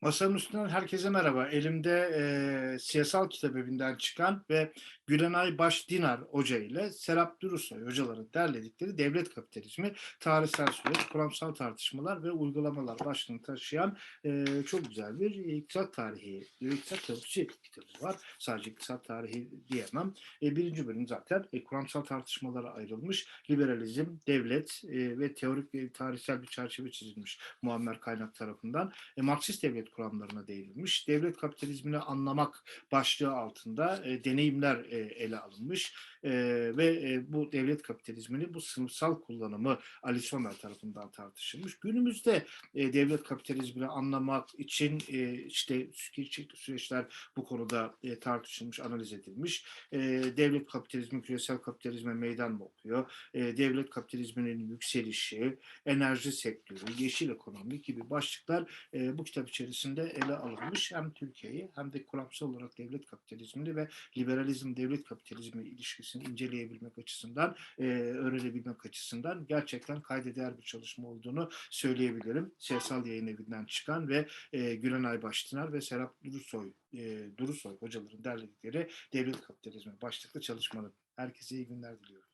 Masanın üstünden herkese merhaba. Elimde eee, siyasal kitap evinden çıkan ve Gülenay Baş Dinar Hoca ile Serap Durusoy hocaların derledikleri Devlet Kapitalizmi, Tarihsel Süreç, Kuramsal Tartışmalar ve Uygulamalar başlığını taşıyan eee, çok güzel bir iktisat tarihi, iktisat teorisi kitabı var. Sadece iktisat tarihi diyemem. E, birinci bölüm zaten e, kuramsal tartışmalara ayrılmış. Liberalizm, devlet e, ve teorik ve tarihsel bir çerçeve çizilmiş Muammer Kaynak tarafından. E, Marksist devlet kuramlarına değinilmiş. Devlet kapitalizmini anlamak başlığı altında e, deneyimler e, ele alınmış E, ve e, bu devlet kapitalizmini bu sınıfsal kullanımı Ali tarafından tartışılmış. Günümüzde e, devlet kapitalizmini anlamak için e, işte çeşitli süreçler bu konuda e, tartışılmış, analiz edilmiş. E, devlet kapitalizmi küresel kapitalizme meydan mı okuyor? E, devlet kapitalizminin yükselişi, enerji sektörü, yeşil ekonomi gibi başlıklar e, bu kitap içerisinde ele alınmış. Hem Türkiye'yi hem de kuramsal olarak devlet kapitalizmini ve liberalizm devlet kapitalizmi ilişkisini inceleyebilmek açısından, e, öğrenebilmek açısından gerçekten kayda değer bir çalışma olduğunu söyleyebilirim. Siyasal yayın evinden çıkan ve e, Gülenay Baştınar ve Serap Durusoy, e, Durusoy hocaların derledikleri devlet kapitalizmi başlıklı çalışmanın. Herkese iyi günler diliyorum.